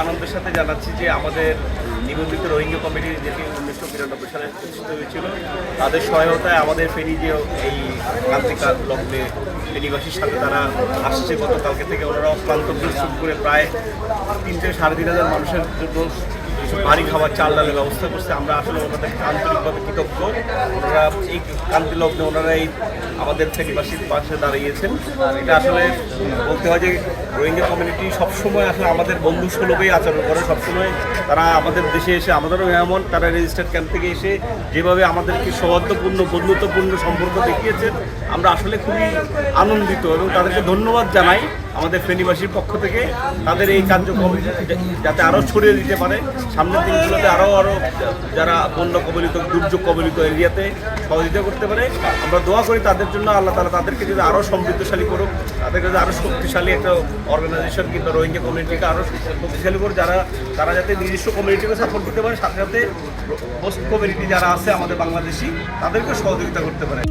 আনন্দের সাথে জানাচ্ছি যে আমাদের নিবন্ধিত রোহিঙ্গা কমিটি যেটি উনিশশো বিরানব্বই সালে প্রতিষ্ঠিত হয়েছিল, তাদের সহায়তায় আমাদের ফেনী যে এই ক্রান্তিকাল লগ্নে ফেনীবাসীর সাথে তারা আসছে গতকালকে থেকে। ওনারা অক্লান্ত পরিশ্রম করে প্রায় তিন থেকে সাড়ে তিন হাজার মানুষের জন্য ভারী খাবার, চাল ডালের ব্যবস্থা করছে। আমরা আসলে ওনাদের আন্তরিকভাবে কৃতজ্ঞ। ওনারা এই ক্রান্তি লগ্নে ওনারা এই আমাদের ফেনীবাসীর পাশে দাঁড়িয়েছেন। এটা আসলে বলতে হয় যে রোহিঙ্গা কমিউনিটি সবসময় আসলে আমাদের বন্ধু সুলভেই আচরণ করে। সবসময় তারা আমাদের দেশে এসে, আমাদেরও এমন, তারা রেজিস্টার্ড ক্যাম্প থেকে এসে যেভাবে আমাদেরকে সৌহার্দ্যপূর্ণ, বন্ধুত্বপূর্ণ সম্পর্ক দেখিয়েছেন, আমরা আসলে খুবই আনন্দিত এবং তাদেরকে ধন্যবাদ জানাই। আমাদের ফেনীবাসীর পক্ষ থেকে তাদের এই কার্যক্রম যাতে আরও ছড়িয়ে দিতে পারে। সামনের দিনগুলোতে আরও আরও যারা বন্য কবলিত, দুর্যোগ কবলিত এরিয়াতে সহযোগিতা করতে পারে। আমরা দোয়া করি তাদের জন্য, আল্লাহ তালা তাদেরকে যদি আরও সমৃদ্ধশালী করুক, তাদেরকে যদি আরও শক্তিশালী একটা অর্গানাইজেশন কিংবা রোহিঙ্গা কমিউনিটিকে আরও শক্তিশালী করুক, যারা, তারা যাতে নিজস্ব কমিউনিটিকে সাপোর্ট করতে পারে, সাথে সাথে হোস্ট কমিউনিটি যারা আছে আমাদের বাংলাদেশি তাদেরকে সহযোগিতা করতে পারে।